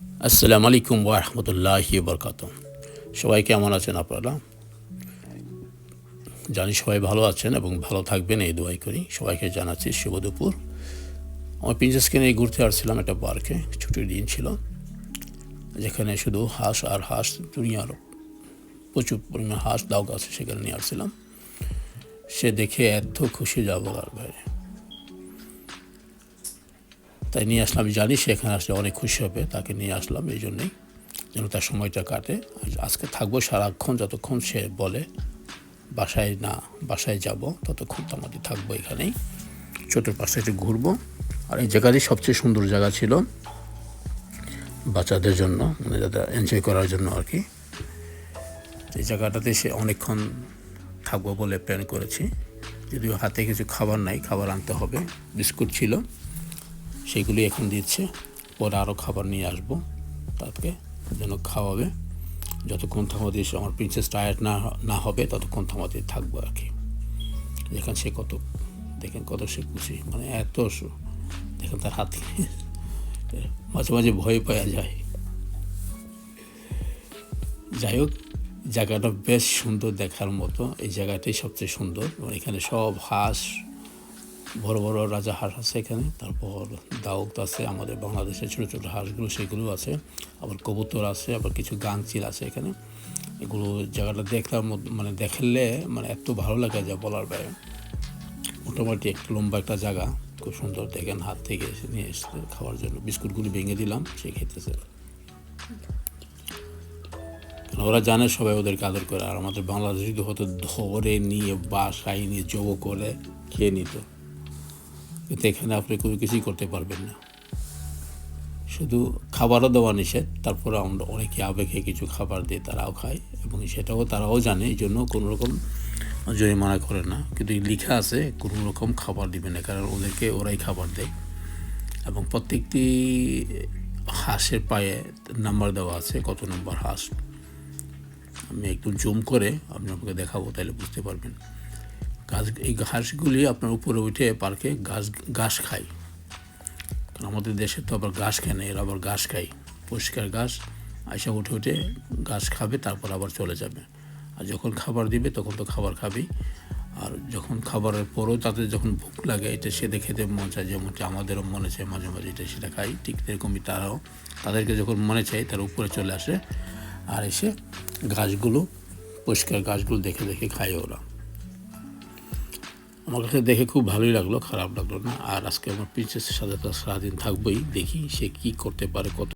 আসসালামু আলাইকুম ওরহমতুল্লাহি বরকাত সবাই কেমন আছেন আপনারা? জানি সবাই ভালো আছেন এবং ভালো থাকবেন, এই দোয়াই করি। সবাইকে জানাচ্ছি শুভ দুপুর। আমার প্রিন্সেসকে নিয়ে ঘুরতে আসছিলাম একটা পার্কে, ছুটির দিন ছিল, যেখানে শুধু হাঁস আর হাঁস, দুনিয়ার প্রচুর পরিমাণ হাঁস দাও গাছে সেখানে নিয়ে আসছিলাম। সে দেখে এত খুশি যাব আর বাইরে। তাই নিয়ে আসলাম জানি সে এখানে আসলে অনেক খুশি হবে, তাকে নিয়ে আসলাম এই জন্যেই। যেন তার সময়টা কাটে। আজকে থাকব সারাক্ষণ, যতক্ষণ সে বলে, বাসায় না, বাসায় যাব, ততক্ষণ তো আমাদের থাকব এখানেই। ছোটোর পাশে একটু ঘুরবো। আর এই জায়গাটি সবচেয়ে সুন্দর জায়গা ছিল বাচ্চাদের জন্য মানে যাতে এনজয় করার জন্য আর কি। এই জায়গাটাতে সে অনেকক্ষণ থাকব বলে প্ল্যান করেছি। যদিও হাতে কিছু খাবার নাই, খাবার আনতে হবে। বিস্কুট ছিল। সেইগুলি এখন দিচ্ছে। পরে আরও খাবার নিয়ে আসব। তাকে যেন খাওয়াবে। যতক্ষণ থামাতে আমার প্রিন্সেস টায়ার্ড না না হবে, ততক্ষণ থামাতে থাকব আর কি। দেখেন সে কত, দেখেন কত সে খুশি। মানে এত দেখেন তার হাত মাঝে মাঝে ভয় পাওয়া যায়। যাই হোক, জায়গাটা বেশ সুন্দর দেখার মতো। এই জায়গাটাই সবচেয়ে সুন্দর। এখানে সব হাঁস বড় বড় রাজা হাঁস আছে এখানে, তারপর দাউক আছে, আমাদের বাংলাদেশের ছোটো ছোটো হাঁসগুলো, সেগুলো আছে, আবার কবুতর আছে, আবার কিছু গাংচিল আছে এখানে। এগুলো জায়গাটা দেখলাম মানে দেখলে মানে এত ভালো লাগে যা বলার বাইরে। মোটামুটি একটু লম্বা একটা জায়গা, খুব সুন্দর দেখেন, হাত থেকে এসে নিয়ে এসছে খাওয়ার জন্য। বিস্কুটগুলি ভেঙে দিলাম, সে খেতেছে। ওরা জানে সবাই ওদেরকে আদর করে, আর আমাদের বাংলাদেশ হয়তো ধরে নিয়ে, বাসায় নিয়ে জব করে খেয়ে নিত। কিন্তু এখানে আপনি কোনো কিছুই করতে পারবেন না। শুধু খাবারও দেওয়া নিষেধ, তারপরে আমরা অনেকে আবেগে কিছু খাবার দিয়ে তারাও খায় এবং সেটাও তারাও জানে, এই জন্য কোনো রকম জরিমানা করে না। কিন্তু লেখা আছে, কোনো রকম খাবার দিবে না, কারণ ওদেরকে ওরাই খাবার দেয়। এবং প্রত্যেকটি হাঁসের পায়ে নাম্বার দেওয়া আছে, কত নম্বর হাঁস। আমি একটু জুম করে আপনাকে দেখাবো, তাহলে বুঝতে পারবেন। গাছ, এই ঘাসগুলি আপনার উপরে উঠে পার্কে ঘাস ঘাস খায়। কারণ আমাদের দেশে তো আবার ঘাস খায় না, এরা আবার ঘাস খায়। পরিষ্কার ঘাস আইসা উঠে উঠে ঘাস খাবে, তারপর আবার চলে যাবে। আর যখন খাবার দিবে, তখন তো খাবার খাবেই আর যখন খাবারের পরেও তাদের যখন ভুক লাগে, এটা সেটা খেতে মন চায় যেমনটা আমাদেরও মনে চায় মাঝে মাঝে এটা সেটা খাই, ঠিক এরকমই তারাও, তাদেরকে যখন মনে চায়, তারা উপরে চলে আসে। আর এসে গাছগুলো পরিষ্কার গাছগুলো দেখে দেখে খায় ওরা। আমার কাছে দেখে খুব ভালোই লাগল, খারাপ লাগল না। আর আজকে আমার প্রিন্সেসের সাথে তো সারাদিন থাকবোই, দেখি সে কী করতে পারে, কত